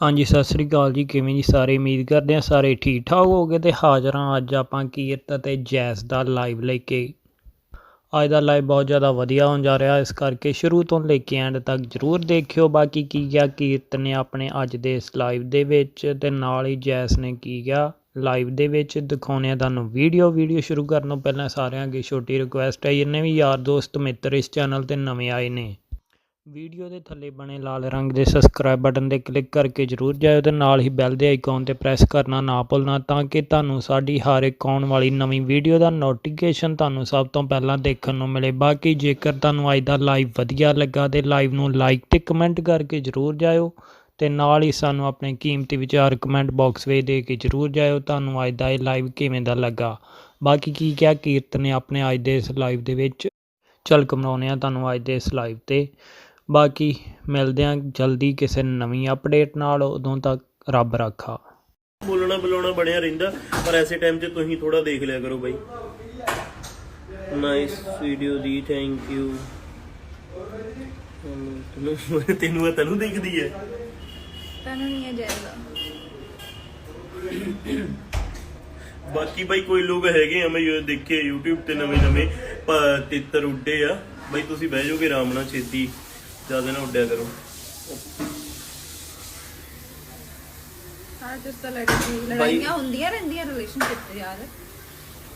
ਹਾਂਜੀ, ਸਤਿ ਸ੍ਰੀ ਅਕਾਲ ਜੀ। ਕਿਵੇਂ ਜੀ ਸਾਰੇ? ਉਮੀਦ ਕਰਦੇ ਹਾਂ ਸਾਰੇ ਠੀਕ ਠਾਕ ਹੋਗੇ ਤੇ ਹਾਜ਼ਰ ਹਾਂ ਅੱਜ ਆਪਾਂ ਕੀਰਤ ਅਤੇ ਜੈਸ ਦਾ ਲਾਈਵ ਲੈ ਕੇ। ਅੱਜ ਦਾ ਲਾਈਵ ਬਹੁਤ ਜ਼ਿਆਦਾ ਵਧੀਆ ਹੋਣ ਜਾ ਰਿਹਾ। ਇਸ ਕਰਕੇ ਸ਼ੁਰੂ ਤੋਂ ਲੈ ਕੇ ਐਂਡ ਤੱਕ ਜਰੂਰ ਦੇਖਿਓ। ਬਾਕੀ ਕੀ ਕਿਹਾ ਕੀਰਤ ਨੇ ਆਪਣੇ ਅੱਜ ਦੇ ਇਸ ਲਾਈਵ ਦੇ ਵਿੱਚ ਤੇ ਨਾਲ ਹੀ ਜੈਸ ਨੇ ਕੀ ਕਿਹਾ ਲਾਈਵ ਦੇ ਵਿੱਚ ਦਿਖਾਉਣੇ ਆ ਤੁਹਾਨੂੰ ਵੀਡੀਓ ਵੀਡੀਓ ਸ਼ੁਰੂ ਕਰਨ ਤੋਂ ਪਹਿਲਾਂ ਸਾਰਿਆਂ ਅੱਗੇ ਛੋਟੀ ਰਿਕੁਐਸਟ ਹੈ। ਜਿੰਨੇ ਵੀ ਯਾਰ, ਦੋਸਤ, ਮਿੱਤਰ ਇਸ ਚੈਨਲ ਤੇ ਨਵੇਂ ਆਏ ਨੇ ਵੀਡੀਓ ਦੇ ਥੱਲੇ ਬਣੇ ਲਾਲ ਰੰਗ ਦੇ ਸਬਸਕ੍ਰਾਈਬ ਬਟਨ ਤੇ ਕਲਿੱਕ ਕਰਕੇ ਜਰੂਰ ਜਾਇਓ ਤੇ ਨਾਲ ਹੀ ਬੈਲ ਦੇ ਆਈਕਨ ਤੇ ਪ੍ਰੈਸ ਕਰਨਾ ਨਾ ਭੁੱਲਣਾ ਤਾਂ ਕਿ ਤੁਹਾਨੂੰ ਸਾਡੀ ਹਰ ਇੱਕ ਆਉਣ ਵਾਲੀ ਨਵੀਂ ਵੀਡੀਓ ਦਾ ਨੋਟੀਫਿਕੇਸ਼ਨ ਤੁਹਾਨੂੰ ਸਭ ਤੋਂ ਪਹਿਲਾਂ ਦੇਖਣ ਨੂੰ ਮਿਲੇ। ਬਾਕੀ ਜੇਕਰ ਤੁਹਾਨੂੰ ਅੱਜ ਦਾ ਲਾਈਵ ਵਧੀਆ ਲੱਗਾ ਤੇ ਲਾਈਵ ਨੂੰ ਲਾਈਕ ਤੇ ਕਮੈਂਟ ਕਰਕੇ ਜਰੂਰ ਜਾਇਓ ਤੇ ਨਾਲ ਹੀ ਸਾਨੂੰ ਆਪਣੇ ਕੀਮਤੀ ਵਿਚਾਰ ਕਮੈਂਟ ਬਾਕਸ ਵਿੱਚ ਦੇ ਕੇ ਜਰੂਰ ਜਾਇਓ ਤੁਹਾਨੂੰ ਅੱਜ ਦਾ ਇਹ ਲਾਈਵ ਕਿਵੇਂ ਦਾ ਲੱਗਾ। ਬਾਕੀ ਕੀ ਕਿਹਾ ਕੀਰਤ ਨੇ ਆਪਣੇ ਅੱਜ ਦੇ ਇਸ ਲਾਈਵ ਦੇ ਵਿੱਚ। ਝਲਕ ਮਨਾਉਂਦੇ ਆ ਤੁਹਾਨੂੰ ਅੱਜ ਦੇ ਇਸ ਲਾਈਵ ਤੇ। ਬਾਕੀ ਮਿਲਦੇ ਹਾਂ ਜਲਦੀ ਕਿਸੇ ਨਵੀਂ ਅਪਡੇਟ ਨਾਲ। ਉਦੋਂ ਤੱਕ ਰੱਬ ਰਾਖਾ। ਬੋਲਣਾ ਬੁਲਾਉਣਾ ਬਣਿਆ ਰਹਿੰਦਾ ਪਰ ਐਸੇ ਟਾਈਮ 'ਚ ਤੁਸੀਂ ਥੋੜਾ ਦੇਖ ਲਿਆ ਕਰੋ ਬਾਈ। ਨਾਈਸ ਵੀਡੀਓ ਦੀ ਥੈਂਕ ਯੂ ਤੈਨੂੰ ਤੈਨੂੰ ਆ ਤੈਨੂੰ ਦਿਖਦੀ ਹੈ? ਤੈਨੂੰ ਨਹੀਂ ਹੈ ਜਾਏਗਾ ਬਾਕੀ ਬਾਈ ਕੋਈ ਲੋਕ ਹੈਗੇ ਆ ਮੈਂ ਇਹ ਦੇਖੇ YouTube ਤੇ ਨਵੇਂ ਨਵੇਂ ਤਿੱਤਰ ਉੱਡੇ ਆ। ਬਾਈ ਤੁਸੀਂ ਬਹਿ ਜਾਓਗੇ ਆਰਾਮ ਨਾਲ ਛੇਤੀ। ਜ਼ਿਆਦਾ ਨਾ ਉੱਡਿਆ ਕਰੋ। ਹਾਂ ਤਾਂ ਲੜਕੀ ਲੜਾਈਆਂ ਹੁੰਦੀਆਂ ਰਹਿੰਦੀਆਂ ਰਿਲੇਸ਼ਨਸ਼ਿਪ ਤੇ ਯਾਰ।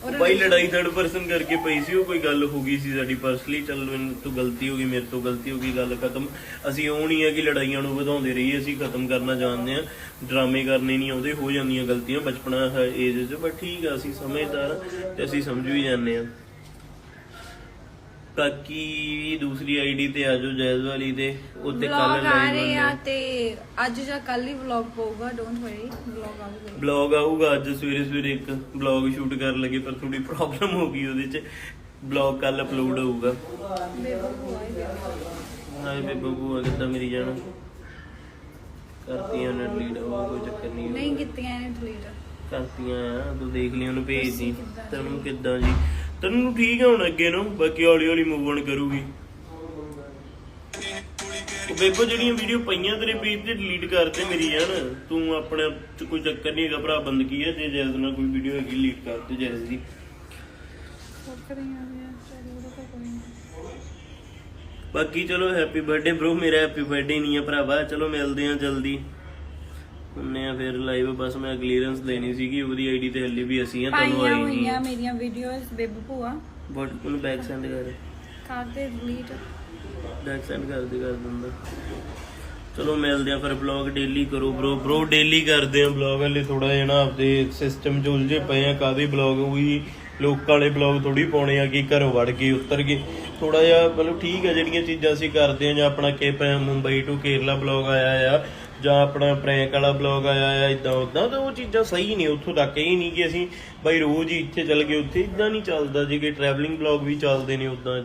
ਔਰ ਬਾਈ ਲੜਾਈ ਥਰਡ ਪਰਸਨ ਕਰਕੇ ਪਈ ਸੀ ਉਹ ਕੋਈ ਗੱਲ ਹੋ ਗਈ ਸੀ ਸਾਡੀ ਪਰਸਨਲੀ ਚੱਲ ਮੈਨੂੰ ਤੋਂ ਗਲਤੀ ਹੋ ਗਈ ਮੇਰੇ ਤੋਂ ਗਲਤੀ ਹੋ ਗਈ ਗੱਲ ਖਤਮ। ਅਸੀਂ ਉਹ ਨਹੀਂ ਹੈ ਕਿ ਲੜਾਈਆਂ ਨੂੰ ਵਧਾਉਂਦੇ ਰਹੀਏ ਅਸੀਂ ਖਤਮ ਕਰਨਾ ਜਾਣਦੇ ਆ ਡਰਾਮੇ ਕਰਨੇ ਨਹੀਂ ਆਉਂਦੇ ਹੋ ਜਾਂਦੀਆਂ ਗਲਤੀਆਂ ਬਚਪਨਾ ਏਜ 'ਚ ਬਟ ਠੀਕ ਆ ਅਸੀਂ ਸਮਝਦਾਰ ਤੇ ਅਸੀਂ ਸਮਝ ਵੀ ਜਾਂਦੇ ਆ ਬਾਕੀ ਦੂਸਰੀ ਆਈਡੀ ਤੇ ਆਜੋ ਜੈਜ਼ ਵਾਲੀ ਤੇ ਉੱਤੇ ਕੱਲ ਵਲੌਗ ਆ ਰਹੇ ਲਾਈਵ ਆ ਤੇ ਅੱਜ ਜਾਂ ਕੱਲ ਹੀ ਵਲੌਗ ਪਊਗਾ ਡੋਂਟ ਵਰੀ ਵਲੌਗ ਆਊਗਾ। ਬਲੌਗ ਆਊਗਾ ਅੱਜ ਸਵੇਰੇ ਸਵੇਰੇ ਇੱਕ ਬਲੌਗ ਸ਼ੂਟ ਕਰਨ ਲੱਗੇ ਪਰ ਥੋੜੀ ਪ੍ਰੋਬਲਮ ਹੋ ਗਈ ਉਹਦੇ 'ਚ। ਬਲੌਗ ਕੱਲ ਅਪਲੋਡ ਹੋਊਗਾ ਹਾਏ ਬੇ ਬੱਬੂ। ਕਿੱਦਾਂ ਮੇਰੀ ਜਾਨ? ਕਰਤੀਆਂ ਨੇ ਲੀਡ ਉਹ ਕੋਈ ਚੱਕਰ ਨਹੀਂ। ਨਹੀਂ ਕੀਤੀਆਂ ਨੇ ਡਿਲੀਟ ਕਰਤੀਆਂ ਆ ਤੂੰ ਦੇਖ ਲਈ ਉਹਨੂੰ ਭੇਜ ਦੀ। ਤੈਨੂੰ ਕਿੱਦਾਂ ਜੀ? ਤੈਨੂੰ ਠੀਕ ਆ ਹੁਣ ਅੱਗੇ ਨੂੰ ਬਾਕੀ ਹੌਲੀ ਹੌਲੀ ਮੂਵ ਔਨ ਕਰੂਗੀ। ਉਹ ਬੇਬੋ ਜਿਹੜੀਆਂ ਵੀਡੀਓ ਪਈਆਂ ਤੇਰੇ ਪੇਜ ਤੇ ਡਿਲੀਟ ਕਰ ਦੇ ਮੇਰੀ ਯਾਰ। ਤੂੰ ਆਪਣੇ ਚ ਕੋਈ ਚੱਕਰ ਨਹੀਂ ਹੈਗਾ ਭਰਾ ਬੰਦਗੀ ਹੈ? ਜੇ ਜੈਜ਼ ਨਾਲ ਕੋਈ ਵੀਡੀਓ ਹੈਗੀ ਡਿਲੀਟ ਕਰ ਦੇ ਜੈਜ਼ ਦੀ। ਬਾਕੀ ਚਲੋ ਹੈਪੀ ਬਰਥਡੇ ਬ్రో ਮੇਰਾ ਹੈਪੀ ਬਰਥਡੇ ਨਹੀਂ ਹੈ ਭਰਾਵਾ। ਚਲੋ ਮਿਲਦੇ ਆ ਜਲਦੀ। ਹੁੰਨੇ ਆ ਫਿਰ ਲਾਈਵ ਬਸ ਮੈਂ ਕਲੀਅਰੈਂਸ ਦੇਣੀ ਸੀਗੀ ਉਹਦੀ ਆਈਡੀ ਤੇ ਹੱਲੇ ਵੀ ਅਸੀਂ ਆ ਤੁਹਾਨੂੰ ਪਾਈਆਂ ਆਈ ਨਹੀਂ ਹੋਈਆਂ ਮੇਰੀਆਂ ਵੀਡੀਓਜ਼ ਬੇਬੂ ਭੂਆ। ਬਟ ਉਹਨੂੰ ਬੈਕ ਸੈਂਡ ਕਰ। ਕਰਦੇ ਡਿਲੀਟ ਬੈਕ ਸੈਂਡ ਕਰ ਕਰ ਦਿੰਦਾ ਚਲੋ ਮਿਲਦੇ ਆ ਫਿਰ ਬਲੌਗ ਡੇਲੀ ਕਰੋ ਬ్రో ਬ్రో ਡੇਲੀ ਕਰਦੇ ਆ ਬਲੌਗ ਹਲੇ ਥੋੜਾ ਜਿਹਾ ਨਾ ਆਪਦੇ ਸਿਸਟਮ 'ਚ ਉਲਝੇ ਪਏ ਆ ਕਾਦੇ ਬਲੌਗ ਉਹੀ ਲੋਕਾਂ ਵਾਲੇ ਬਲੌਗ ਥੋੜੀ ਪਾਉਣੇ ਆ ਕਿ ਘਰੋਂ ਵੜ ਗਏ ਉੱਤਰ ਗਏ। ਥੋੜਾ ਜਿਹਾ ਮਤਲਬ ਠੀਕ ਆ ਜਿਹੜੀਆਂ ਚੀਜ਼ਾਂ ਅਸੀਂ ਕਰਦੇ ਆ ਜਾਂ ਆਪਣਾ ਕੇ ਮੁੰਬਈ ਟੂ ਕੇਰਲਾ ਬਲੌਗ ਆਇਆ ਆ, ਜਾਂ ਆਪਣਾ ਪ੍ਰੈਂਕ ਵਾਲਾ ਬਲੌਗ ਆਇਆ ਆ ਇਦਾਂ ਉਦਾਂ ਤਾਂ ਉਹ ਚੀਜ਼ਾਂ ਸਹੀ ਨੇ, ਉੱਥੋਂ ਤੱਕ ਇਹ ਨਹੀਂ ਕਿ ਅਸੀਂ ਬਾਈ ਰੋਜ਼ ਹੀ ਇੱਥੇ ਚੱਲ ਗਏ, ਉੱਥੇ ਇਦਾਂ ਨਹੀਂ ਚੱਲਦਾ ਜੇ ਕਿ ਟਰੈਵਲਿੰਗ ਬਲੌਗ ਵੀ ਚੱਲਦੇ ਨੇ ਉਦਾਂ